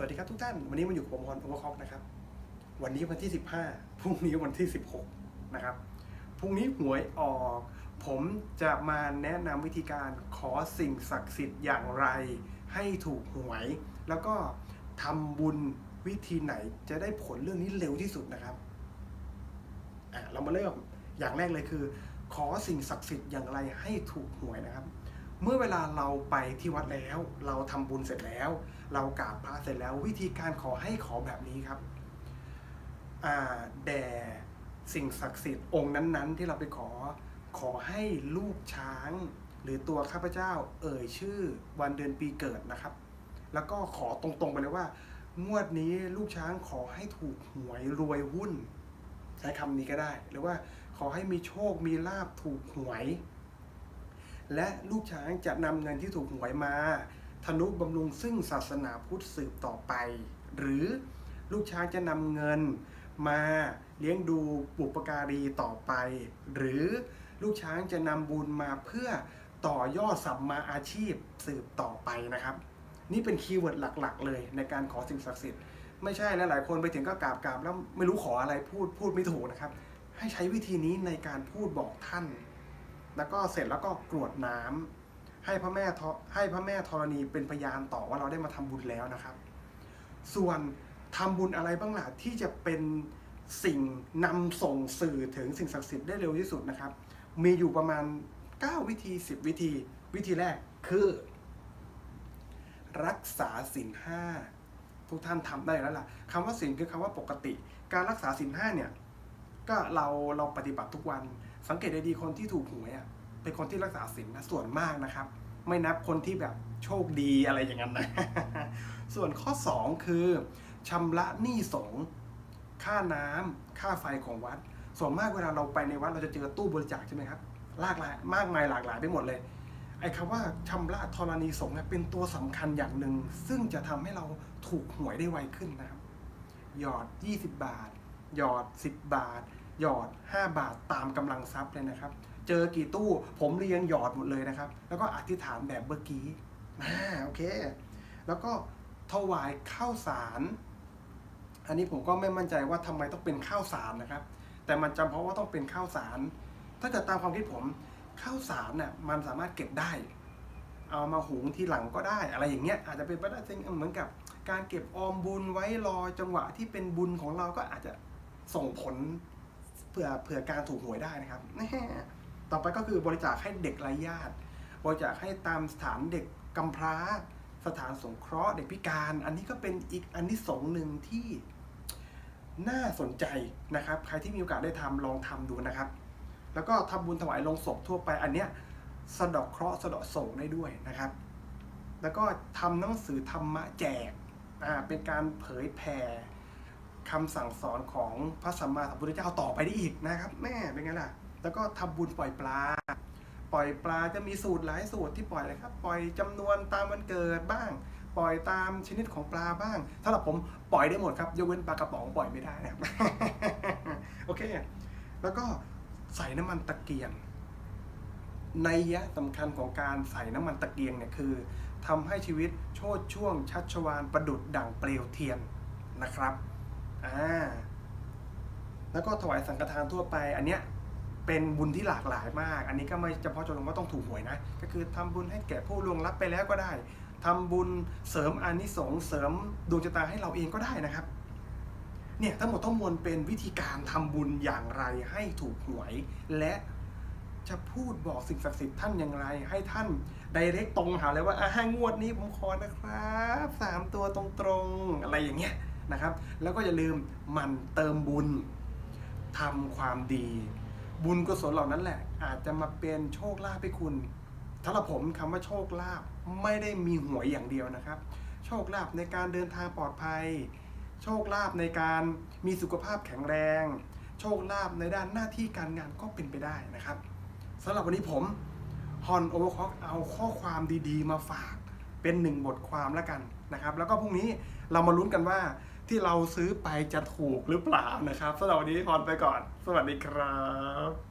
สวัสดีครับทุกท่าน วันนี้มาอยู่กับผมพรโอเวอร์คอกนะครับ วันนี้วันที่ 15 พรุ่งนี้วันที่ 16 นะครับ พรุ่งนี้หวยออก ผมจะมาแนะนำวิธีการขอสิ่งศักดิ์สิทธิ์อย่างไร ให้ถูกหวย แล้วก็ทำบุญวิธีไหนจะได้ผลเรื่องนี้เร็วที่สุดนะครับอะเรามาเริ่มอย่างแรกเลยคือ ขอสิ่งศักดิ์สิทธิ์อย่างไรให้ถูกหวยนะครับ เมื่อเวลาเราไปที่วัดแล้ว เราทำบุญเสร็จแล้ว เรากราบพระเสร็จแล้ว วิธีการขอให้ขอแบบนี้ครับแด่สิ่งศักดิ์สิทธิ์องค์นั้นๆ ที่เราไปขอขอให้ลูกช้าง หรือตัวข้าพเจ้าเอ่ยชื่อวันเดือนปีเกิดนะครับ แล้วก็ขอตรงๆไปเลยว่า งวดนี้ลูกช้างขอให้ถูกหวยรวยหุ้น ใช้คำนี้ก็ได้ หรือว่าขอให้มีโชคมีลาบถูกหวย และลูกช้างจะนำเงินที่ถูกหวยมาธนุบำรุงซึ่งศาสนาพุทธสืบต่อไป หรือลูกช้างจะนำเงินมาเลี้ยงดูบุปการีต่อไป หรือลูกช้างจะนำบุญมาเพื่อต่อยอดสัมมาอาชีพสืบต่อไปนะครับ นี่เป็นคีย์เวิร์ดหลักๆ เลยในการขอสิ่งศักดิ์สิทธิ์ไม่ใช่แล้วหลายคนไปถึงก็กราบกราบแล้วไม่รู้ขออะไรพูดพูดไม่ถูกนะครับ ให้ใช้วิธีนี้ในการพูดบอกท่าน แล้วก็เสร็จแล้วก็กรวดน้ำให้พระแม่ทให้พระแม่ธรณีเป็นพยานต่อว่าเราได้มาทำบุญแล้วนะครับ ส่วนทำบุญอะไรบ้างล่ะที่จะเป็นสิ่งนำส่งสื่อถึงสิ่งศักดิ์สิทธิ์ได้เร็วที่สุดนะครับ มีอยู่ประมาณ 9 วิธี 10 วิธี วิธีแรกคือ รักษาศีลห้าทุกท่านทำได้แล้วล่ะคำว่าศีลคือคำว่าปกติ การรักษาศีลห้าเนี่ยก็เราเราปฏิบัติทุกวัน สังเกตได้ดีคนที่ถูกหวยอะเป็นคนที่รักษาศีลนะส่วนมากนะครับ ไม่นับคนที่แบบโชคดีอะไรอย่างนั้นนะส่วนข้อ 2 คือชำระหนี้สงฆ์ค่าน้ำค่าไฟของวัด ส่วนมากเวลาเราไปในวัดเราจะเจอตู้บริจาคใช่ไหมครับหลากหลายมากมายหลากหลายไปหมดเลยไอ้คำว่าชำระธรณีสงฆ์เนี่ยเป็นตัวสำคัญอย่างหนึ่ง ซึ่งจะทำให้เราถูกหวยได้ไวขึ้นนะครับ หยอด 20 บาท หยอด 10 บาท หยอด 5 บาทตามกำลังทรัพย์เลยนะครับ เจอกี่ตู้ผมเรียงหยอดหมดเลยนะครับ แล้วก็อธิษฐานแบบเมื่อกี้อ่าโอเค แล้วก็ถวายข้าวสาร อันนี้ผมก็ไม่มั่นใจว่าทำไมต้องเป็นข้าวสารนะครับ แต่มันจำเพราะว่าต้องเป็นข้าวสาร ถ้าเกิดตามความคิดผมข้าวสารน่ะมันสามารถเก็บได้ เอามาหุงทีหลังก็ได้ อะไรอย่างเงี้ยอาจจะเป็นไปได้เหมือนกับ การเก็บออมบุญไว้รอจังหวะที่เป็นบุญของเราก็อาจจะส่งผล ผื่อเผื่อการถูกหวยได้นะครับ ต่อไปก็คือบริจาคให้เด็กไร้ญาติ บริจาคให้ตามสถานเด็กกำพร้า สถานสงเคราะห์เด็กพิการ อันนี้ก็เป็นอีกอันที่สงหนึ่งที่น่าสนใจนะครับ ใครที่มีโอกาสได้ทำลองทำดูนะครับ แล้วก็ทำบุญถวายลงศพทั่วไปอันเนี้ยสะดอกเคราะห์สะดอกโศกได้ด้วยนะครับ แล้วก็ทำหนังสือธรรมะแจกอ่าเป็นการเผยแผ่ คำสั่งสอนของพระสัมมาสัมพุทธเจ้าต่อไปได้อีกนะครับ แม่เป็นไงล่ะ แล้วก็ทำบุญปล่อยปลา ปล่อยปลาจะมีสูตรหลายสูตรที่ปล่อยเลยครับ ปล่อยจำนวนตามวันเกิดบ้าง ปล่อยตามชนิดของปลาบ้างสำหรับผมปล่อยได้หมดครับยกเว้นปลากระป๋องปล่อยไม่ได้นะครับโอเค แล้วก็ใส่น้ำมันตะเกียงในยะสำคัญของการใส่น้ำมันตะเกียงเนี่ยคือทำให้ชีวิตโชดช่วงชัชวานประดุดดั่งเปลวเทียนนะครับ อ่าแล้วก็ถวายสังฆทานทั่วไป อันเนี้ยเป็นบุญที่หลากหลายมาก อันนี้ก็ไม่เฉพาะจงว่าต้องถูกหวยนะ ก็คือทำบุญให้แก่ผู้ล่วงลับไปแล้วก็ได้ทำบุญเสริมอานิสงส์เสริมดวงชะตาให้เราเองก็ได้นะครับ เนี่ยทั้งหมดทั้งมวลเป็นวิธีการทำบุญอย่างไรให้ถูกหวย และจะพูดบอกสิ่งศักดิ์สิทธิ์ท่านอย่างไร ให้ท่านไดเรกตรงหาเลยว่าอ่างวดนี้ผมขอนะครับสามตัวตรงๆอะไรอย่างเงี้ย นะครับ แล้วก็อย่าลืมมันเติมบุญทำความดี บุญกุศลเหล่านั้นแหละ อาจจะมาเป็นโชคลาภให้คุณสำหรับผมคำว่าโชคลาภไม่ได้มีหวยอย่างเดียวนะครับ โชคลาภในการเดินทางปลอดภัย โชคลาภในการมีสุขภาพแข็งแรง โชคลาภในด้านหน้าที่การงานก็เป็นไปได้นะครับสำหรับวันนี้ผมฮอนโอเวอร์คอกเอาข้อความดีๆ มาฝากเป็นหนึ่งบทความแล้วกันนะครับ แล้วก็พรุ่งนี้เรามาลุ้นกันว่า ที่เราซื้อไปจะถูกหรือเปล่านะครับสำหรับวันนี้ฮอนไปก่อน สวัสดีครับ